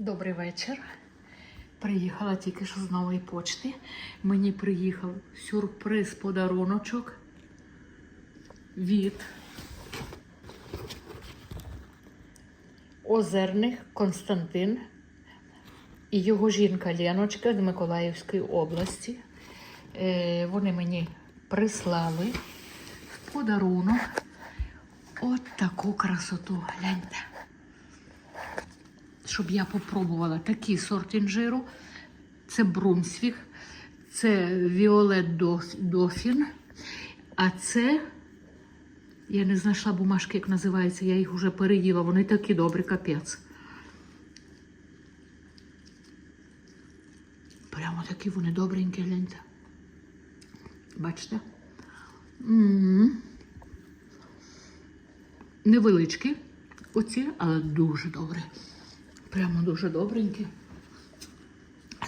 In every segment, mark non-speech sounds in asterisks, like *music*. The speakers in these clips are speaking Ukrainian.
Добрий вечір. Приїхала тільки що з нової почти. Мені приїхав сюрприз подаруночок від Озерних Константин і його жінка Леночка з Миколаївської області. Е, Вони мені прислали в подарунок от таку красоту. Гляньте щоб я попробувала такий сорт інжиру. Це Брунсвіг, це Віолет Дофін, а це, я не знайшла бумажки, як називається, я їх вже переїла, вони такі добрі, капець. Прямо такі вони добренькі, гляньте. Бачите? Невеличкі оці, але дуже добрі. Прямо дуже добренькі.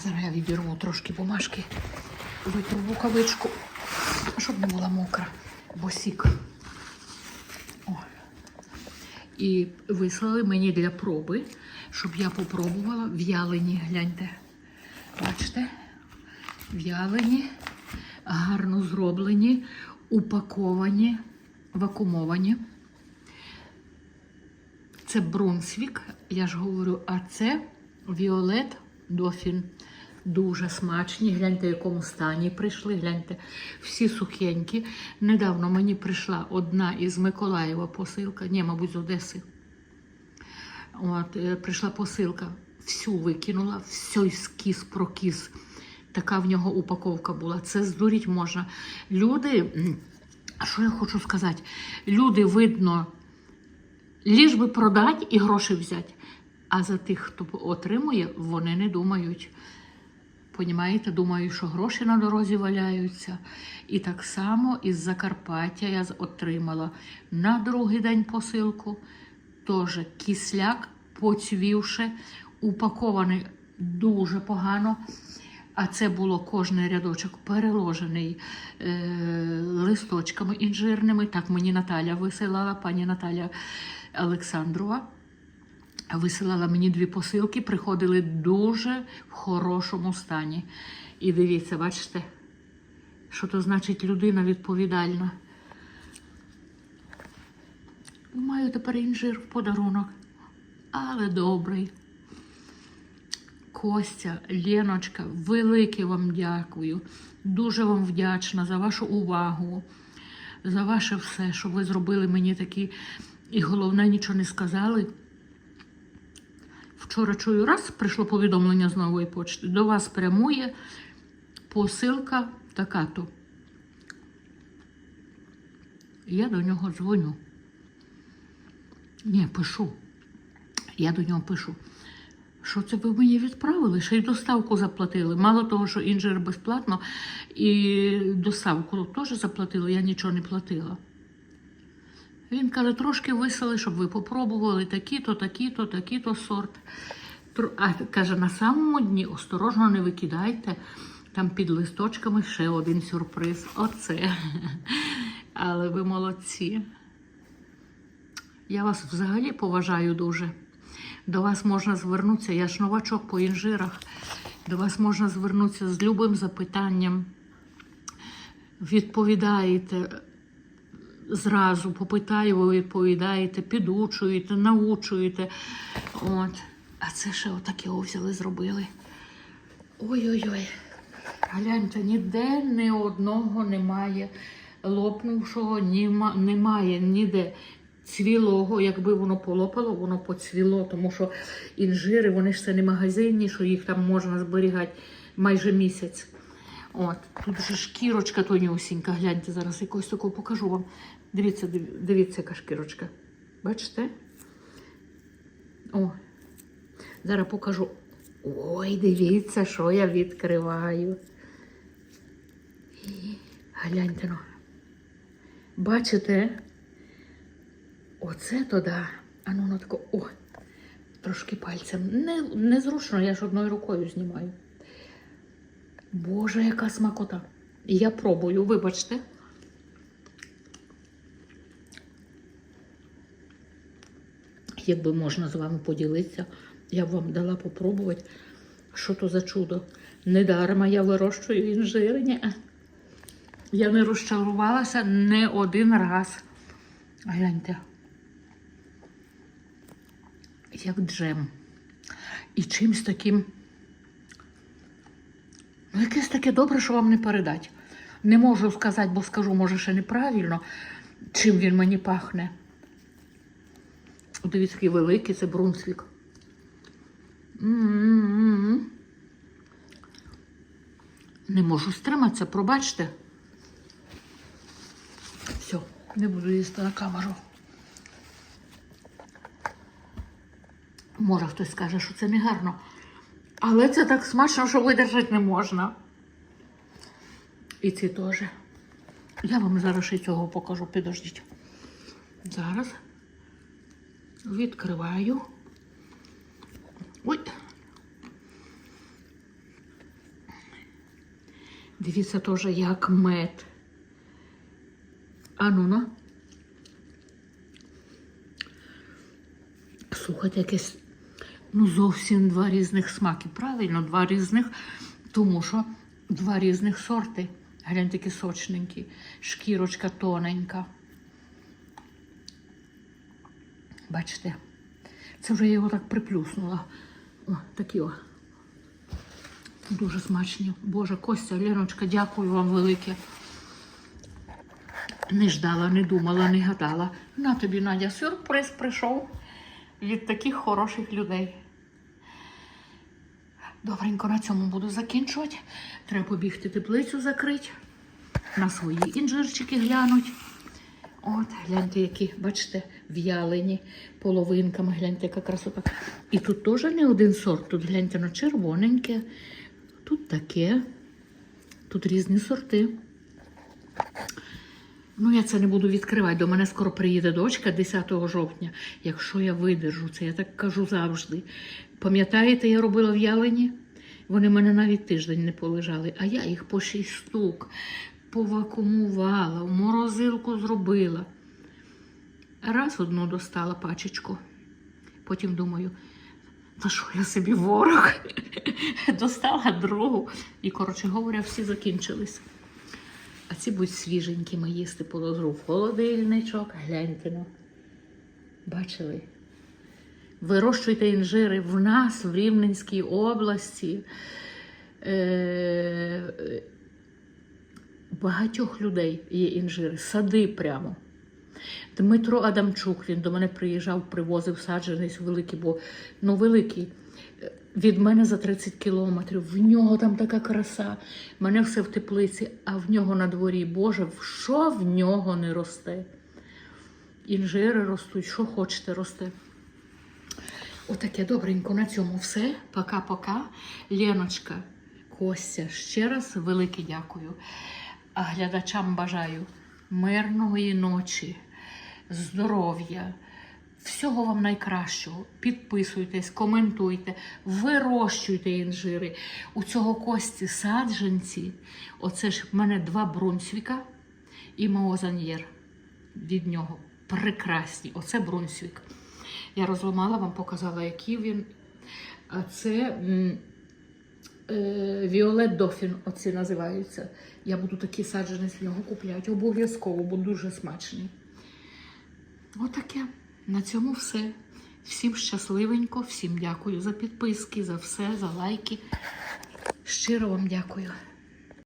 Зараз я відірву трошки бумажки, витру рукавичку, щоб не була мокра, бо сік. О. І вислали мені для проби, щоб я попробувала в'ялені. Гляньте. Бачите? В'ялені, гарно зроблені, упаковані, вакуумовані. Це Брунсвік, я ж говорю, а це Віолет Дофін. Дуже смачні. Гляньте, в якому стані прийшли. Гляньте, всі сухенькі. Недавно мені прийшла одна із Миколаєва посилка, ні, мабуть, з Одеси. От, е, прийшла посилка, всю викинула, все скіс прокіс. Така в нього упаковка була. Це здуріть можна. Люди, що я хочу сказати? Люди, видно, ліж би продати і гроші взяти. А за тих, хто отримує, вони не думають. Понімаєте, думаю, що гроші на дорозі валяються. І так само із Закарпаття я отримала на другий день посилку. Теж кисляк, поцвівши, упакований дуже погано. А це було кожний рядочок переложений е, листочками інжирними. Так мені Наталя висилала, пані Наталя Олександрова. Висилала мені дві посилки, приходили дуже в хорошому стані. І дивіться, бачите, що то значить людина відповідальна. Маю тепер інжир в подарунок, але добрий. Костя, Леночка, велике вам дякую. Дуже вам вдячна за вашу увагу, за ваше все, що ви зробили мені такі. І головне, нічого не сказали. Вчора чую, раз прийшло повідомлення з нової почти. До вас прямує посилка така-то. Я до нього дзвоню. Ні, пишу. Я до нього пишу. Що це ви мені відправили? Ще й доставку заплатили. Мало того, що інжир безплатно, і доставку теж заплатили, я нічого не платила. Він каже, трошки висели, щоб ви попробували такі-то, такі-то, такі-то сорт. А каже, на самому дні осторожно не викидайте. Там під листочками ще один сюрприз. Оце. *laughs* Але ви молодці. Я вас взагалі поважаю дуже. До вас можна звернутися, я ж новачок по інжирах. До вас можна звернутися з любим запитанням. Відповідаєте зразу, попитаю, ви відповідаєте, підучуєте, научуєте. От. А це ще отаке о взяли, зробили. Ой-ой-ой. Гляньте, ніде ні одного немає лопнувшого, німа, немає ніде цвілого. Якби воно полопало, воно поцвіло, тому що інжири, вони ж це не магазинні, що їх там можна зберігати майже місяць. От, тут же шкірочка тонюсінька, гляньте, зараз якось таку покажу вам. Дивіться, дивіться, яка шкірочка. Бачите? О, зараз покажу. Ой, дивіться, що я відкриваю. Гляньте ну. Бачите? Оце то да. А ну, ну тако, о, трошки пальцем. Не, незручно, я ж одною рукою знімаю. Боже, яка смакота. Я пробую, вибачте. Якби можна з вами поділитися, я б вам дала попробувати, що то за чудо. Недарма я вирощую інжири. Ні. Я не розчарувалася не один раз. Гляньте. Як джем. І чимсь таким. Ну, якесь таке добре, що вам не передати. Не можу сказати, бо скажу, може, ще неправильно, чим він мені пахне. Дивіться, який великий це Брунсвік. Не можу стриматися, пробачте. Все, не буду їсти на камеру. Може, хтось скаже, що це не гарно. Але це так смачно, що видержати не можна. І ці теж. Я вам зараз ще цього покажу, підождіть. Зараз відкриваю. Ой. Дивіться теж, як мед. А ну на. Слухайте, якесь ну зовсім два різних смаки. Правильно, два різних, тому що два різних сорти. Гляньте, такі сочненькі, шкірочка тоненька. Бачите, це вже я його так приплюснула. О, такі о. Дуже смачні. Боже, Костя, Леночка, дякую вам велике. Не ждала, не думала, не гадала. На тобі, Надя, сюрприз прийшов від таких хороших людей. Добренько на цьому буду закінчувати. Треба побігти теплицю закрити, на свої інжирчики глянуть. От, гляньте, які, бачите, в'ялені половинками, гляньте, яка красота. І тут теж не один сорт. Тут гляньте на червоненьке, тут таке, тут різні сорти. Ну, я це не буду відкривати. До мене скоро приїде дочка 10 жовтня. Якщо я видержу це, я так кажу завжди. Пам'ятаєте, я робила в'ялені? Вони в мене навіть тиждень не полежали, а я їх по шість штук повакумувала, в морозилку зробила. Раз одну достала пачечку. Потім думаю, та що я собі ворог? *laughs* Достала другу. І, коротше говоря, всі закінчились. А ці будуть свіженькими їсти положу в холодильничок. Гляньте ну. Бачили? Вирощуйте інжири в нас, в Рівненській області. Е- багатьох людей є інжири, сади прямо. Дмитро Адамчук, він до мене приїжджав, привозив саджанець великий, бо ну великий. Е, Від мене за 30 кілометрів. В нього там така краса. Мене все в теплиці, а в нього на дворі. Боже, що в нього не росте? Інжири ростуть, що хочете росте. Отаке добренько на цьому все. Пока-пока. Леночка, Костя, ще раз велике дякую. А глядачам бажаю мирної ночі, здоров'я, всього вам найкращого. Підписуйтесь, коментуйте, вирощуйте інжири. У цього Кості саджанці. Оце ж в мене два брунсвіка і Моозаньєр від нього. Прекрасні. Оце брунсвік. Я розламала, вам показала, який він. А це Віолет Дофін, оці називаються. Я буду такі саджанець з нього купляти. Обов'язково, бо дуже смачний. Отаке. На цьому все. Всім щасливенько, всім дякую за підписки, за все, за лайки. Щиро вам дякую.